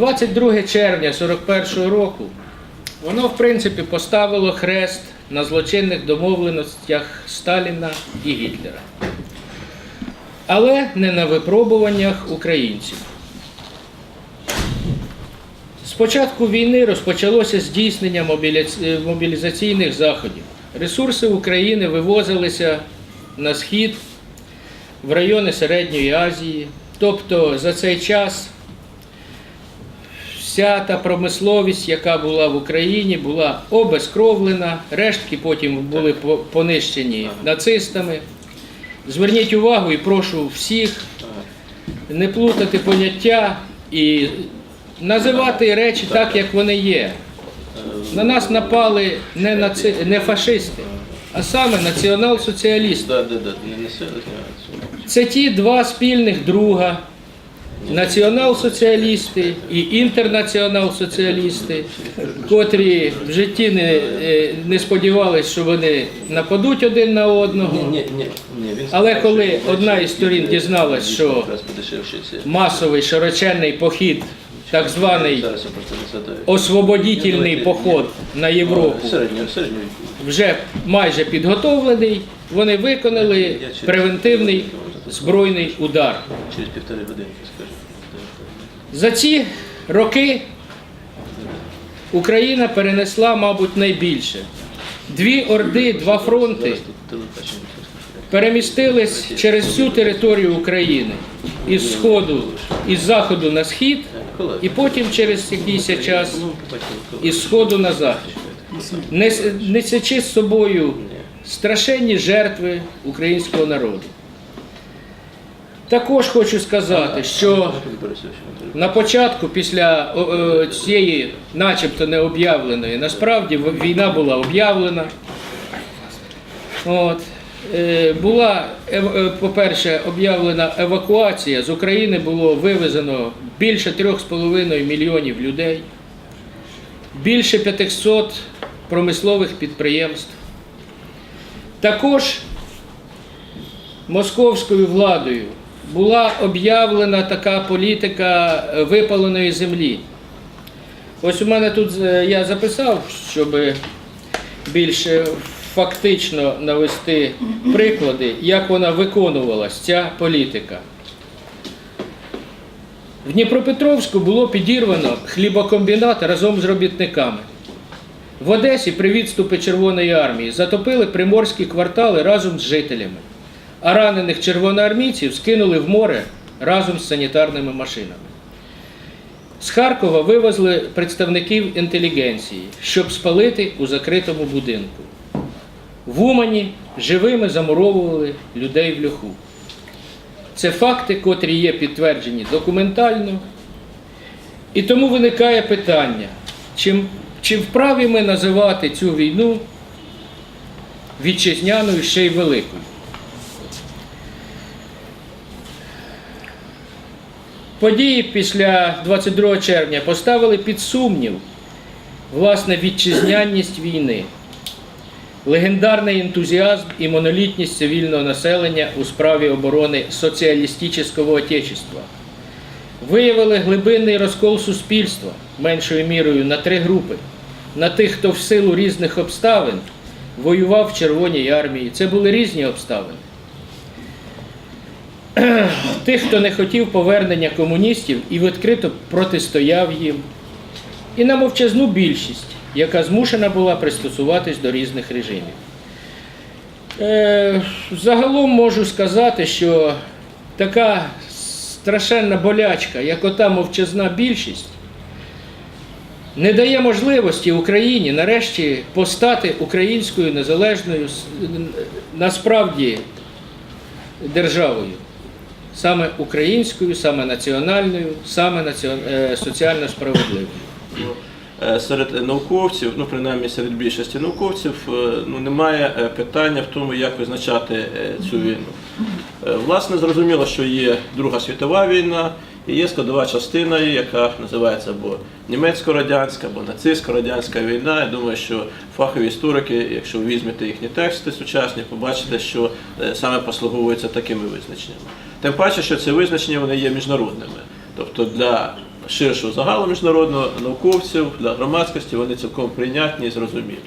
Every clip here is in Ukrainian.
22 червня 41 року воно, в принципі, поставило хрест на злочинних домовленостях Сталіна і Гітлера. Але не на випробуваннях українців. З початку війни розпочалося здійснення е, мобілізаційних заходів. Ресурси України вивозилися на схід, в райони Середньої Азії. Тобто за цей час вся та промисловість, яка була в Україні, була обезкровлена, рештки потім були понищені нацистами. Зверніть увагу і прошу всіх не плутати поняття і називати речі так, як вони є. На нас напали не, наци... не фашисти, а саме націонал-соціалісти. Це ті два спільних друга, націонал-соціалісти і інтернаціонал-соціалісти, котрі в житті не, е, не сподівалися, що вони нападуть один на одного. Але коли одна із сторін дізналась, що масовий широченний похід, так званий освободітельний поход на Європу, вже майже підготовлений, вони виконали превентивний збройний удар. Через півтори годинки скажу. За ці роки Україна перенесла, мабуть, найбільше. Дві орди, два фронти перемістились через всю територію України із сходу, із заходу на схід, і потім через якийсь час із сходу на захід, Нес- несячи з собою страшенні жертви українського народу. Також хочу сказати, що. На початку, після о, цієї, начебто не об'явленої, насправді війна була об'явлена. От. Е, Була, е, по-перше, об'явлена евакуація. З України було вивезено більше 3,5 мільйонів людей, більше 500 промислових підприємств. Також московською владою була об'явлена така політика е, випаленої землі. Ось у мене тут е, я записав, щоб більш фактично навести приклади, як вона виконувалась, ця політика. В Дніпропетровську було підірвано хлібокомбінат разом з робітниками. В Одесі при відступі Червоної армії затопили приморські квартали разом з жителями, а ранених червоноармійців скинули в море разом з санітарними машинами. З Харкова вивезли представників інтелігенції, щоб спалити у закритому будинку. В Умані живими замуровували людей в льоху. Це факти, котрі є підтверджені документально. І тому виникає питання, чи, чи вправі ми називати цю війну вітчизняною ще й великою? Події після 22 червня поставили під сумнів власне вітчизнянність війни, легендарний ентузіазм і монолітність цивільного населення у справі оборони соціалістичного отечества. Виявили глибинний розкол суспільства меншою мірою на три групи: на тих, хто в силу різних обставин воював в Червоній армії. Це були різні обставини тих, хто не хотів повернення комуністів і відкрито протистояв їм, і на мовчазну більшість, яка змушена була пристосуватись до різних режимів. Е, загалом можу сказати, що така страшенна болячка, як ота мовчазна більшість, не дає можливості Україні нарешті постати українською незалежною насправді державою саме українською, саме національною, саме е, соціально справедливою. Е, Серед науковців, ну принаймні серед більшості науковців, е, ну немає питання в тому, як визначати цю війну. Власне, зрозуміло, що є Друга світова війна і є складова частина, яка називається або німецько-радянська, або нацистсько-радянська війна. Я думаю, що фахові історики, якщо візьмете їхні тексти сучасні, побачите, що е, саме послуговуються такими визначеннями. Тим паче, що ці визначення вони є міжнародними. Тобто для ширшого загалу міжнародного науковців, для громадськості вони цілком прийнятні і зрозумілі.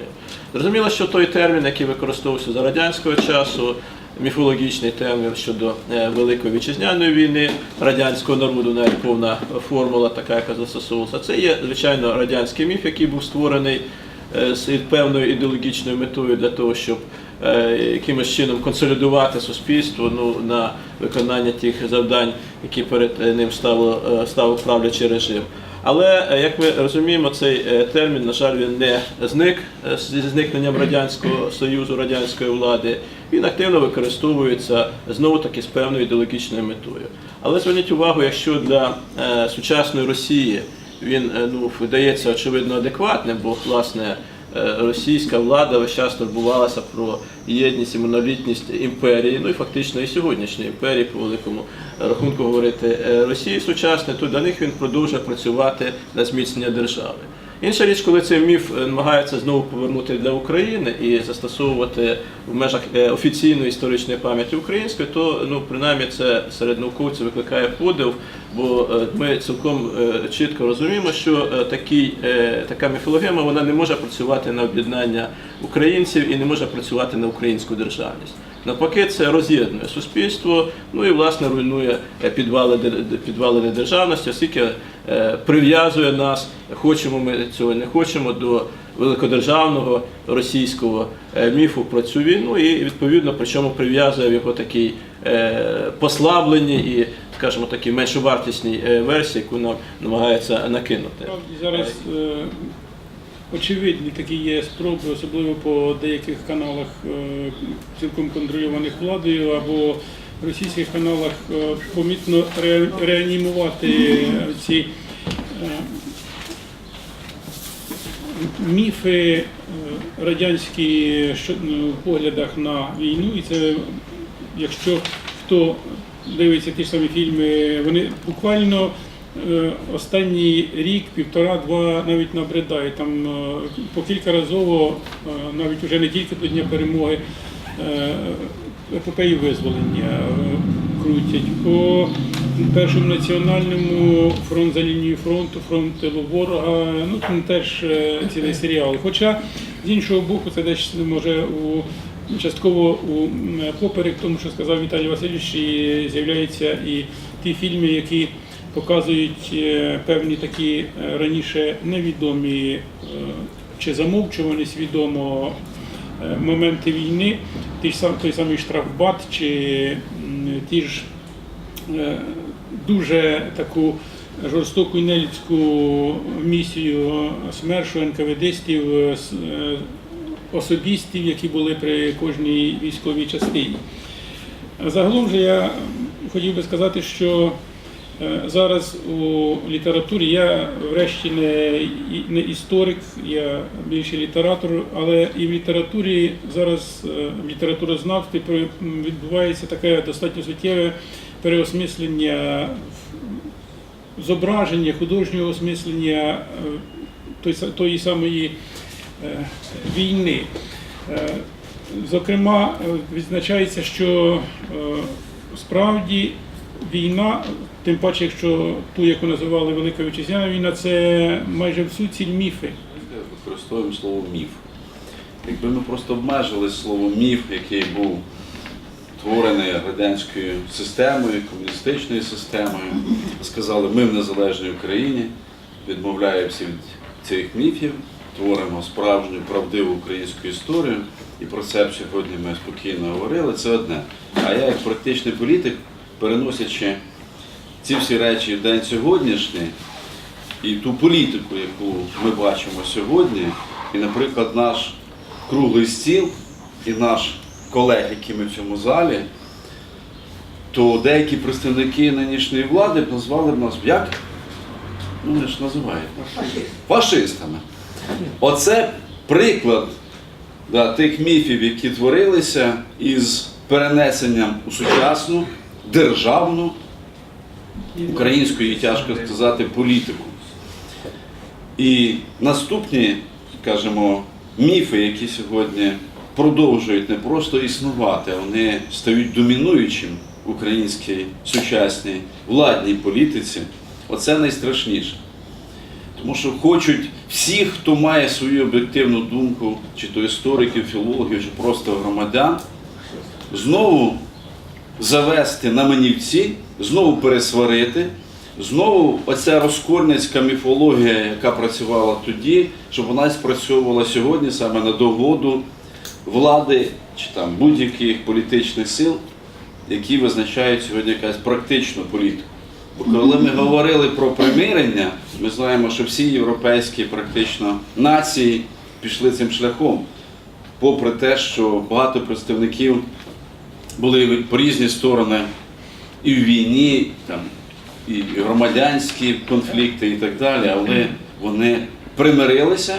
Зрозуміло, що той термін, який використовувався за радянського часу, міфологічний термін щодо е, Великої вітчизняної війни радянського народу, навіть повна формула, така, яка застосовувалася, це є, звичайно, радянський міф, який був створений е, з певною ідеологічною метою для того, щоб е, якимось чином консолідувати суспільство ну, на виконання тих завдань, які перед ним ставив правлячий режим. Але е, як ми розуміємо, цей е, термін, на жаль, він не зник е, зі зникненням радянського союзу, радянської влади. Він активно використовується знову таки з певною ідеологічною метою. Але зверніть увагу, якщо для сучасної Росії він ну, видається очевидно адекватним, бо власне російська влада весь час турбувалася про єдність і монолітність імперії, ну і фактично і сьогоднішньої імперії, по великому рахунку говорити е, Росії сучасне, то для них він продовжує працювати на зміцнення держави. Інша річ, коли цей міф е, намагається знову повернути для України і застосовувати в межах е, офіційної історичної пам'яті української, то ну принаймні це серед науковців викликає подив, бо е, ми цілком чітко розуміємо, що такий, така міфологема вона не може працювати на об'єднання українців і не може працювати на українську державність. Навпаки, це роз'єднує суспільство, ну і власне руйнує підвали, дер- підвалини державності, оскільки прив'язує нас, хочемо ми цього не хочемо, до великодержавного російського е, міфу про цю війну, і відповідно причому прив'язує в його такій е, послабленій і, скажімо, такій меншовартісній е, версії, яку нам намагається накинути. Зараз е, очевидні такі є спроби, особливо по деяких каналах, е, цілком контрольованих владою або російських каналах е, помітно ре, реанімувати ці е, міфи е, радянські ну, в поглядах на війну. І це, якщо хто дивиться ті ж самі фільми, вони буквально е, останній рік, півтора-два навіть набридають. Там е, по кількаразово, е, навіть вже не тільки до Дня перемоги, е, епопеї визволення е, крутять. По першому національному фронт за лінією фронту, фронт тилу ворога, ну там теж е, цілий серіал. Хоча з іншого боку, це десь може у частково у поперек тому, що сказав Віталій Васильович, і з'являються і ті фільми, які показують е, певні такі раніше невідомі чи замовчувані свідомо моменти війни, той самий штрафбат чи ті ж е, дуже таку жорстоку і нелюдську місію СМЕРШу, НКВДстів, е, е, особістів, які були при кожній військовій частині. Загалом же я хотів би сказати, що е, зараз у літературі я врешті не, не історик, я більше літератор, але і в літературі зараз е, в літературознавстві відбувається таке достатньо суттєве переосмислення зображення, художнього осмислення е, тої самої е, війни. Е, Зокрема, е, відзначається, що е, справді війна, тим паче, якщо ту, яку називали Велика Вітчизняна війна, це майже всю ціль міфи. використовуємо слово міф. Якби ми просто обмежили слово міф, який був створений радянською системою, комуністичною системою, сказали, ми в незалежній Україні відмовляємося від цих міфів, творимо справжню правдиву українську історію, і про це сьогодні ми спокійно говорили. Це одне. А я, як практичний політик, переносячи ці всі речі в день сьогоднішній, і ту політику, яку ми бачимо сьогодні, і, наприклад, наш круглий стіл і наш колег, які ми в цьому залі, то деякі представники нинішньої влади б назвали б нас як? Ну, вони ж називають. Фашистами. Оце приклад да, тих міфів, які творилися із перенесенням у сучасну державну української, тяжко сказати, політику. І наступні, скажімо, міфи, які сьогодні продовжують не просто існувати, вони стають домінуючим в українській сучасній владній політиці, Оце найстрашніше. Тому що хочуть всі, хто має свою об'єктивну думку, чи то істориків, філологів, чи просто громадян, знову завести на манівці, знову пересварити, знову оця розкольницька міфологія, яка працювала тоді, щоб вона спрацьовувала сьогодні саме на догоду влади чи там будь-яких політичних сил, які визначають сьогодні якась практичну політику. Бо коли ми говорили про примирення, ми знаємо, що всі європейські практично нації пішли цим шляхом, попри те, що багато представників були по різні сторони і в війні, там, і громадянські конфлікти, і так далі, але вони примирилися,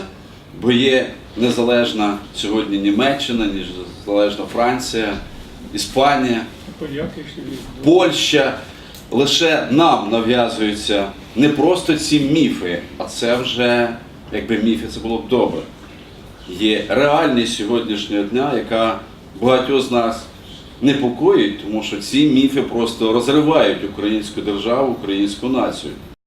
бо є незалежна сьогодні Німеччина, незалежна Франція, Іспанія. Польща лише нам нав'язуються не просто ці міфи, а це вже, якби міфи, це було б добре. Є реальність сьогоднішнього дня, яка багатьох з нас непокоїть, тому що ці міфи просто розривають українську державу, українську націю.